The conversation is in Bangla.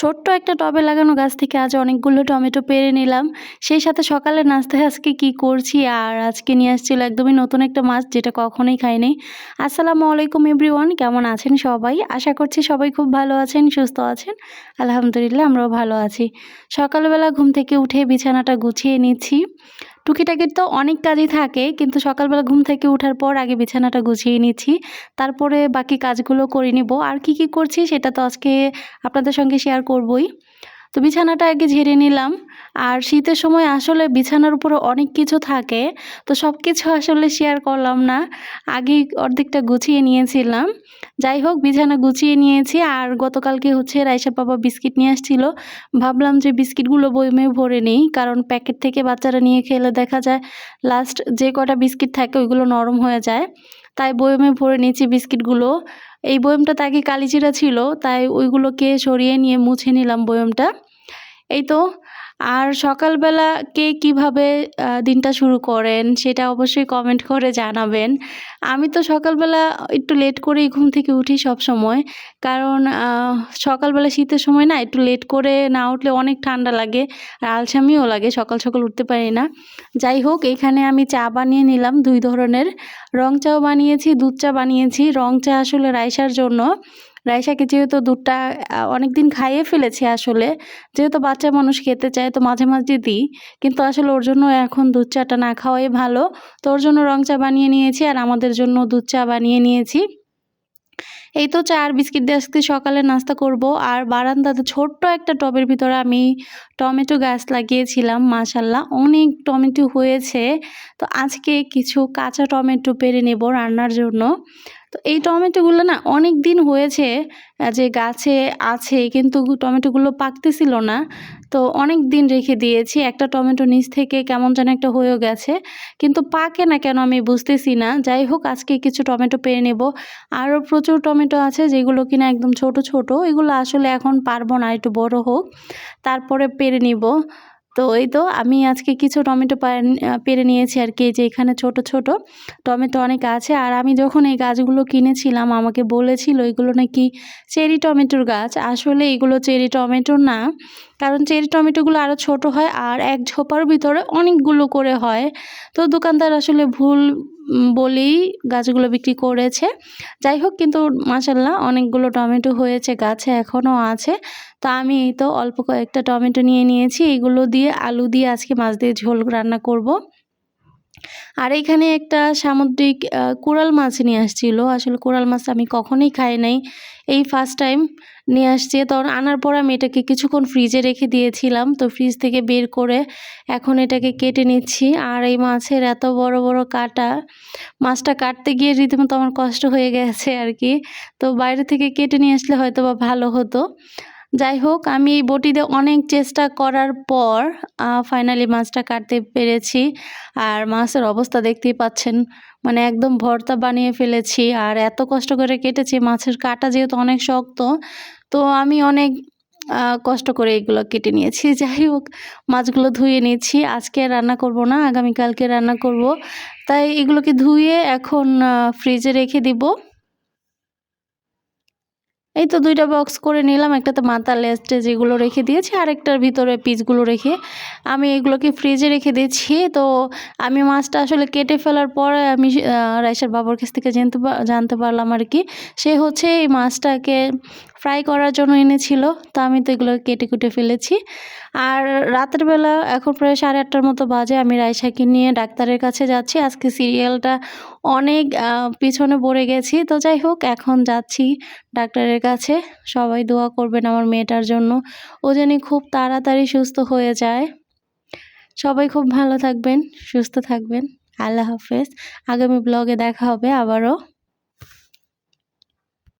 ছোট্ট একটা টবে লাগানো গাছ থেকে আজ অনেকগুলো টমেটো পেরে নিলাম। সেই সাথে সকালে নাস্তায় আজকে কি করছি? আর আজকে নিয়ে আসছিল একদমই নতুন একটা মাছ যেটা কখনোই খাইনি। আসসালামু আলাইকুম এভরিওয়ান, কেমন আছেন সবাই? আশা করছি সবাই খুব ভালো আছেন, সুস্থ আছেন। আলহামদুলিল্লাহ আমরাও ভালো আছি। সকালবেলা ঘুম থেকে উঠে বিছানাটা গুছিয়ে নিচ্ছি। টুকিটাকির তো অনেক কাজই থাকে, কিন্তু সকালবেলা ঘুম থেকে ওঠার পর আগে বিছানাটা গুছিয়ে নিচ্ছি, তারপরে বাকি কাজগুলো করে নিব। আর কি কি করছি সেটা তো আজকে আপনাদের সঙ্গে শেয়ার করবই। তো বিছানাটা আগে ঝেড়ে নিলাম। আর শীতের সময় আসলে বিছানার উপরে অনেক কিছু থাকে, তো সব কিছু আসলে শেয়ার করলাম না। আগে অর্ধেকটা গুছিয়ে নিয়েছিলাম। যাই হোক, বিছানা গুছিয়ে নিয়েছি। আর গতকালকে হচ্ছে রাইসা বাবা বিস্কিট নিয়ে আসছিল। ভাবলাম যে বিস্কিটগুলো বইমে ভরে নেই, কারণ প্যাকেট থেকে বাচ্চারা নিয়ে খেলে দেখা যায় লাস্ট যে কটা বিস্কিট থাকে ওইগুলো নরম হয়ে যায়। তাই বয়মে ভরে নিয়েছি বিস্কিটগুলো। এই বয়মটা আগে কালিচিরা ছিল তাই ওইগুলোকে সরিয়ে নিয়ে মুছে নিলাম বয়মটা। এই তো আর সকালবেলা কে কীভাবে দিনটা শুরু করেন সেটা অবশ্যই কমেন্ট করে জানাবেন। আমি তো সকালবেলা একটু লেট করেই ঘুম থেকে উঠি সব সময় কারণ সকালবেলা শীতের সময় না একটু লেট করে না উঠলে অনেক ঠান্ডা লাগে আর আলসামিও লাগে, সকাল সকাল উঠতে পারি না। যাই হোক, এখানে আমি চা বানিয়ে নিলাম দুই ধরনের। রং চাও বানিয়েছি, দুধ চা বানিয়েছি। রং চা আসলে রাইসার জন্য। রাইসাকে যেহেতু দুধটা অনেক দিন খাইয়ে ফেলেছি আসলে, যেহেতু বাচ্চা মানুষ খেতে চায় তো মাঝে মাঝে দিই, কিন্তু আসলে ওর জন্য এখন দুধ চাটা না খাওয়াই ভালো। তো ওর জন্য রং চা বানিয়ে নিয়েছি আর আমাদের জন্য দুধ চা বানিয়ে নিয়েছি। এই তো চা আর বিস্কিট দিয়ে আজকে সকালে নাস্তা করব। আর বারান্দাতে ছোট্ট একটা টবের ভিতরে আমি টমেটো গাছ লাগিয়েছিলাম মাশাল্লাহ অনেক টমেটো হয়েছে। তো আজকে কিছু কাঁচা টমেটো পেরে নেব রান্নার জন্য। তো এই টমেটোগুলো না অনেক দিন হয়েছে যে গাছে আছে, কিন্তু টমেটোগুলো পাকতেছিল না। তো অনেক দিন রেখে দিয়েছি, একটা টমেটো নিচ থেকে কেমন যেন একটা হয়েও গেছে। কিন্তু পাকে না কেন আমি বুঝতেছি না। যাই হোক, আজকে কিছু টমেটো পেরে নেব। আরও প্রচুর টমেটো আছে, যেগুলো কিনা একদম ছোট ছোট, এগুলো আসলে এখন পারব না, একটু বড় হোক। তারপরে পেরে নিব। তো এই তো আমি আজকে কিছু টমেটো পেরে নিয়েছি আর কি যে এখানে ছোট ছোট টমেটো অনেক আছে। আর আমি যখন এই গাছগুলো কিনেছিলাম, আমাকে বলেছিল এগুলো নাকি চেরি টমেটোর গাছ। আসলে এগুলো চেরি টমেটো না, কারণ চেরি টমেটোগুলো আরও ছোট হয় আর এক ঝোপার ভিতরে অনেকগুলো করে হয়। তো দোকানদার আসলে ভুল বলেই গাছগুলো বিক্রি করেছে। যাই হোক, কিন্তু মাসাল্লাহ অনেকগুলো টমেটো হয়েছে, গাছে এখনও আছে। তো আমি এই তো অল্প কয়েকটা টমেটো নিয়ে নিয়েছি। এগুলো দিয়ে আলু দিয়ে আজকে মাছ দিয়ে ঝোল রান্না করব। আর এখানে একটা সামুদ্রিক কোরাল মাছ নিয়ে আসছিল। আসলে কোরাল মাছ আমি কখনোই খাই নাই। এই ফার্স্ট টাইম নিয়ে আসছে। তখন আনার পর আমি এটাকে কিছুক্ষণ ফ্রিজে রেখে দিয়েছিলাম। তো ফ্রিজ থেকে বের করে এখন এটাকে কেটে নিচ্ছি। আর এই মাছের এত বড় বড় কাটা, মাছটা কাটতে গিয়ে রীতিমতো আমার কষ্ট হয়ে গেছে আর কি। তো বাইরে থেকে কেটে নিয়ে আসলে হয়তো বা ভালো হতো। যাই হোক, আমি এই বটিতে অনেক চেষ্টা করার পর ফাইনালি মাছটা কাটতে পেরেছি। আর মাছের অবস্থা দেখতেই পাচ্ছেন মানে একদম ভর্তা বানিয়ে ফেলেছি। আর এত কষ্ট করে কেটেছি, মাছের কাটা যেহেতু অনেক শক্ত, তো আমি অনেক কষ্ট করে এগুলো কেটে নিয়েছি। যাই হোক, মাছগুলো ধুয়ে নিয়েছি। আজকে রান্না করব না, আগামীকালকে রান্না করব। তাই এগুলোকে ধুয়ে এখন ফ্রিজে রেখে দিব। এই তো দুইটা বক্স করে নিলাম একটাতে মাথা লেস্টে যেগুলো রেখে দিয়েছি, আরেকটার ভিতরে পিসগুলো রেখে আমি এগুলোকে ফ্রিজে রেখে দিয়েছি তো আমি মাছটা আসলে কেটে ফেলার পরে আমি রাইসার বাবার কাছ থেকে জানতে জানতে পারলাম আর কি। সে হচ্ছে এই মাছটাকে ফ্রাই করার জন্য এনেছিল, তো আমি তো এগুলো কেটে কুটে ফেলেছি। আর রাতের বেলা এখন প্রায় সাড়ে আটটার মতো বাজে, আমি রাইসাকে নিয়ে ডাক্তারের কাছে যাচ্ছি। আজকে সিরিয়ালটা অনেক পিছনে পড়ে গেছি। তো যাই হোক, এখন যাচ্ছি ডাক্তারের কাছে। সবাই দোয়া করবেন আমার মেয়েটার জন্য। ও যেন খুব তাড়াতাড়ি সুস্থ হয়ে যায়। সবাই খুব ভালো থাকবেন, সুস্থ থাকবেন। আল্লাহ হাফেজ। আগামী ব্লগে দেখা হবে আবারও।